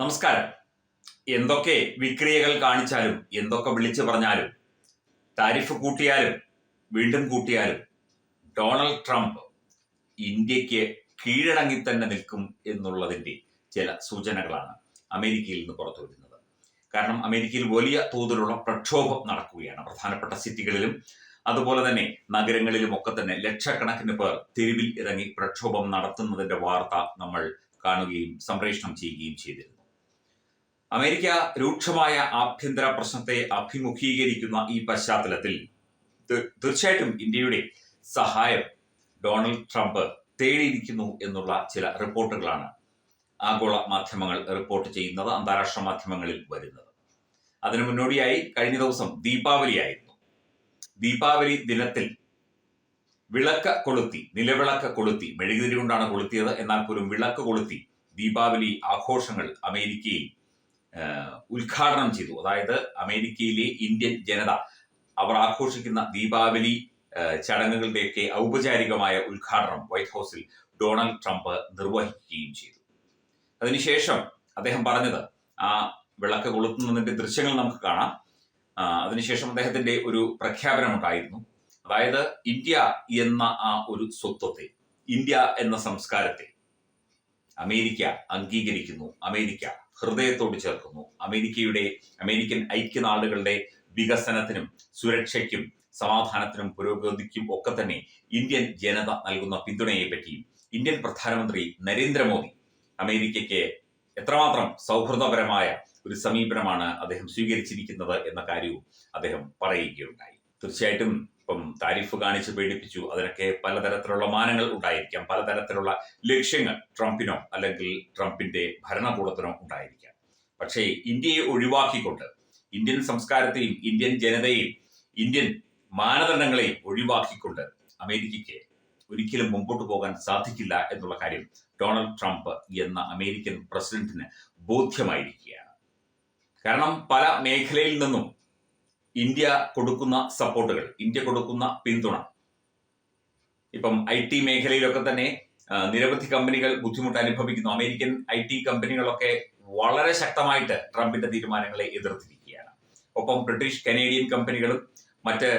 നമസ്കാരം. എന്തൊക്കെ വിക്രിയകൾ കാണിച്ചാലും എന്തൊക്കെ വിളിച്ചു പറഞ്ഞാലും താരിഫ് കൂട്ടിയാലും വീണ്ടും കൂട്ടിയാലും ഡൊണാൾഡ് ട്രംപ് ഇന്ത്യയ്ക്ക് കീഴടങ്ങി തന്നെ നിൽക്കും എന്നുള്ളതിന്റെ ചില സൂചനകളാണ് അമേരിക്കയിൽ നിന്ന് പുറത്തു വരുന്നത്. കാരണം അമേരിക്കയിൽ വലിയ തോതിലുള്ള പ്രക്ഷോഭം നടക്കുകയാണ് പ്രധാനപ്പെട്ട സിറ്റികളിലും. അതുപോലെ തന്നെ നഗരങ്ങളിലും ഒക്കെ തന്നെ ലക്ഷക്കണക്കിന് പേർ തെരുവിൽ ഇറങ്ങി പ്രക്ഷോഭം നടത്തുന്നതിന്റെ വാർത്ത നമ്മൾ കാണുകയും സംപ്രേഷണം ചെയ്യുകയും ചെയ്തിരുന്നു. അമേരിക്ക രൂക്ഷമായ ആഭ്യന്തര പ്രശ്നത്തെ അഭിമുഖീകരിക്കുന്ന ഈ പശ്ചാത്തലത്തിൽ തീർച്ചയായിട്ടും ഇന്ത്യയുടെ സഹായം ഡൊണാൾഡ് ട്രംപ് തേടിയിരിക്കുന്നു എന്നുള്ള ചില റിപ്പോർട്ടുകളാണ് ആഗോള മാധ്യമങ്ങൾ റിപ്പോർട്ട് ചെയ്യുന്നത് അന്താരാഷ്ട്ര മാധ്യമങ്ങളിൽ വരുന്നത്. അതിനു മുന്നോടിയായി കഴിഞ്ഞ ദിവസം ദീപാവലിയായിരുന്നു. ദീപാവലി ദിനത്തിൽ വിളക്ക് കൊളുത്തി നിലവിളക്ക് കൊളുത്തി മെഴുകുതിരി കൊണ്ടാണ് കൊളുത്തിയത്. എന്നാൽ പോലും വിളക്ക് കൊളുത്തി ദീപാവലി ആഘോഷങ്ങൾ അമേരിക്കയിൽ ഉദ്ഘാടനം ചെയ്തു. അതായത് അമേരിക്കയിലെ ഇന്ത്യൻ ജനത അവർ ആഘോഷിക്കുന്ന ദീപാവലി ചടങ്ങുകളുടെയൊക്കെ ഔപചാരികമായ ഉദ്ഘാടനം വൈറ്റ് ഹൗസിൽ ഡൊണാൾഡ് ട്രംപ് നിർവഹിക്കുകയും ചെയ്തു. അതിനുശേഷം അദ്ദേഹം പറഞ്ഞത് ആ വിളക്ക് കൊളുത്തുന്നതിന്റെ ദൃശ്യങ്ങൾ നമുക്ക് കാണാം. അതിനുശേഷം അദ്ദേഹത്തിന്റെ ഒരു പ്രഖ്യാപനം ഉണ്ടായിരുന്നു. അതായത് ഇന്ത്യ എന്ന ആ ഒരു സ്വത്വത്തെ ഇന്ത്യ എന്ന സംസ്കാരത്തെ അമേരിക്ക അംഗീകരിക്കുന്നു. അമേരിക്ക ഹൃദയത്തോട് ചേർക്കുന്നു. അമേരിക്കയുടെ അമേരിക്കൻ ഐക്യനാടുകളുടെ വികസനത്തിനും സുരക്ഷയ്ക്കും സമാധാനത്തിനും പുരോഗതിക്കും ഒക്കെ തന്നെ ഇന്ത്യൻ ജനത നൽകുന്ന പിന്തുണയെ പറ്റിയും ഇന്ത്യൻ പ്രധാനമന്ത്രി നരേന്ദ്രമോദി അമേരിക്കയ്ക്ക് എത്രമാത്രം സൗഹൃദപരമായ ഒരു സമീപനമാണ് അദ്ദേഹം സ്വീകരിച്ചിരിക്കുന്നത് എന്ന കാര്യവും അദ്ദേഹം പറയുകയുണ്ടായി. തീർച്ചയായിട്ടും ഇപ്പം താരിഫ് കാണിച്ച് പേടിപ്പിച്ചു അതിനൊക്കെ പലതരത്തിലുള്ള മാനങ്ങൾ ഉണ്ടായിരിക്കാം. പലതരത്തിലുള്ള ലക്ഷ്യങ്ങൾ ട്രംപിനോ അല്ലെങ്കിൽ ട്രംപിന്റെ ഭരണകൂടത്തിനോ ഉണ്ടായിരിക്കാം. പക്ഷേ ഇന്ത്യയെ ഒഴിവാക്കിക്കൊണ്ട് ഇന്ത്യൻ സംസ്കാരത്തെയും ഇന്ത്യൻ ജനതയെയും ഇന്ത്യൻ മാനദണ്ഡങ്ങളെയും ഒഴിവാക്കിക്കൊണ്ട് അമേരിക്കയ്ക്ക് ഒരിക്കലും മുമ്പോട്ട് പോകാൻ സാധിക്കില്ല എന്നുള്ള കാര്യം ഡൊണാൾഡ് ട്രംപ് എന്ന അമേരിക്കൻ പ്രസിഡന്റിന് ബോധ്യമായിരിക്കുകയാണ്. കാരണം പല മേഖലയിൽ നിന്നും ഇന്ത്യ കൊടുക്കുന്ന സപ്പോർട്ടുകൾ ഇന്ത്യ കൊടുക്കുന്ന പിന്തുണ. ഇപ്പം ഐ ടി മേഖലയിലൊക്കെ തന്നെ നിരവധി കമ്പനികൾ ബുദ്ധിമുട്ട് അനുഭവിക്കുന്നു. അമേരിക്കൻ ഐ ടി കമ്പനികളൊക്കെ വളരെ ശക്തമായിട്ട് ട്രംപിന്റെ തീരുമാനങ്ങളെ എതിർത്തിരിക്കുകയാണ്. ഒപ്പം ബ്രിട്ടീഷ് കനേഡിയൻ കമ്പനികളും മറ്റ്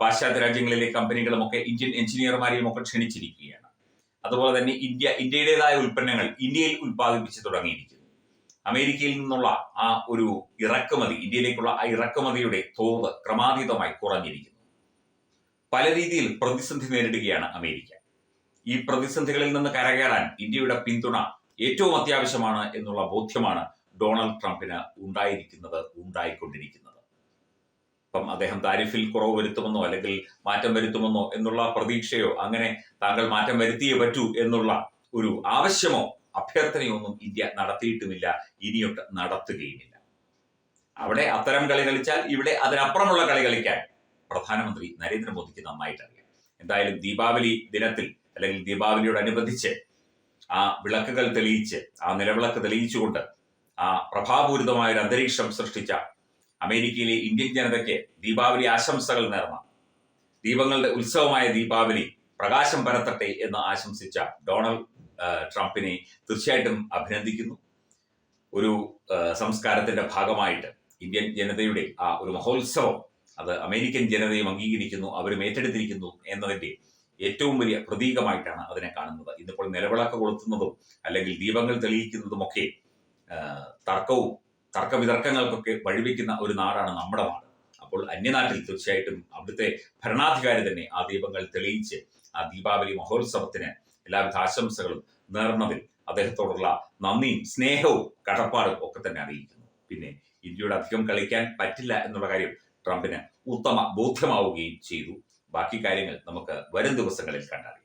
പാശ്ചാത്യ രാജ്യങ്ങളിലെ കമ്പനികളും ഒക്കെ ഇന്ത്യൻ എഞ്ചിനീയർമാരെയും ഒക്കെ ക്ഷണിച്ചിരിക്കുകയാണ്. അതുപോലെ തന്നെ ഇന്ത്യ ഇന്ത്യയുടേതായ ഉൽപ്പന്നങ്ങൾ ഇന്ത്യയിൽ ഉൽപ്പാദിപ്പിച്ച് തുടങ്ങിയിരിക്കുന്നു. അമേരിക്കയിൽ നിന്നുള്ള ആ ഒരു ഇറക്കുമതി ഇന്ത്യയിലേക്കുള്ള ആ ഇറക്കുമതിയുടെ തോത് ക്രമാതീതമായി കുറഞ്ഞിരിക്കുന്നു. പല രീതിയിൽ പ്രതിസന്ധി നേരിടുകയാണ് അമേരിക്ക. ഈ പ്രതിസന്ധികളിൽ നിന്ന് കരകയറാൻ ഇന്ത്യയുടെ പിന്തുണ ഏറ്റവും അത്യാവശ്യമാണ് എന്നുള്ള ബോധ്യമാണ് ഡൊണാൾഡ് ട്രംപിന് ഉണ്ടായിരിക്കുന്നത് ഉണ്ടായിക്കൊണ്ടിരിക്കുന്നത്. അപ്പം അദ്ദേഹം താരിഫിൽ കുറവ് വരുത്തുമെന്നോ അല്ലെങ്കിൽ മാറ്റം വരുത്തുമെന്നോ എന്നുള്ള പ്രതീക്ഷയോ അങ്ങനെ താങ്കൾ മാറ്റം വരുത്തിയേ പറ്റൂ എന്നുള്ള ഒരു ആവശ്യമോ അഭ്യർത്ഥനയൊന്നും ഇന്ത്യ നടത്തിയിട്ടുമില്ല ഇനിയൊട്ട് നടത്തുകയുമില്ല. അവിടെ അത്തരം കളി കളിച്ചാൽ ഇവിടെ അതിനപ്പുറമുള്ള കളി കളിക്കാൻ പ്രധാനമന്ത്രി നരേന്ദ്രമോദിക്ക് നന്നായിട്ട് അറിയാം എന്തായാലും ദീപാവലി ദിനത്തിൽ അല്ലെങ്കിൽ ദീപാവലിയോടനുബന്ധിച്ച് ആ വിളക്കുകൾ തെളിയിച്ച് ആ നിലവിളക്ക് തെളിയിച്ചുകൊണ്ട് ആ പ്രഭാപൂരിതമായ ഒരു അന്തരീക്ഷം സൃഷ്ടിച്ച അമേരിക്കയിലെ ഇന്ത്യൻ ജനതയ്ക്ക് ദീപാവലി ആശംസകൾ നേർന്ന ദീപങ്ങളുടെ ഉത്സവമായ ദീപാവലി പ്രകാശം പരത്തട്ടെ എന്ന് ആശംസിച്ച ഡൊണാൾഡ് ട്രംപിനെ തീർച്ചയായിട്ടും അഭിനന്ദിക്കുന്നു. ഒരു സംസ്കാരത്തിന്റെ ഭാഗമായിട്ട് ഇന്ത്യൻ ജനതയുടെ ആ ഒരു മഹോത്സവം അത് അമേരിക്കൻ ജനതയും അംഗീകരിക്കുന്നു അവരും ഏറ്റെടുത്തിരിക്കുന്നു എന്നതിന്റെ ഏറ്റവും വലിയ പ്രതീകമായിട്ടാണ് അതിനെ കാണുന്നത്. ഇന്നിപ്പോൾ നിലവിളക്ക് കൊളുത്തുന്നതും അല്ലെങ്കിൽ ദീപങ്ങൾ തെളിയിക്കുന്നതുമൊക്കെ തർക്കവും തർക്കവിതർക്കങ്ങൾക്കൊക്കെ വഴിവെക്കുന്ന ഒരു നാടാണ് നമ്മുടെ നാട്. അപ്പോൾ അന്യനാട്ടിൽ തീർച്ചയായിട്ടും അവിടുത്തെ ഭരണാധികാരി തന്നെ ആ ദീപങ്ങൾ തെളിയിച്ച് ആ ദീപാവലി മഹോത്സവത്തിന് എല്ലാവിധ ആശംസകളും നേർന്നതിൽ അദ്ദേഹത്തോടുള്ള നന്ദിയും സ്നേഹവും കടപ്പാടും ഒക്കെ തന്നെ അറിയിക്കുന്നു. പിന്നെ ഇന്ത്യയോട് അധികം കളിക്കാൻ പറ്റില്ല എന്നുള്ള കാര്യം ട്രംപിന് ഉത്തമ ബോധ്യമാവുകയും ചെയ്തു. ബാക്കി കാര്യങ്ങൾ നമുക്ക് വരും ദിവസങ്ങളിൽ കണ്ടറിയാം.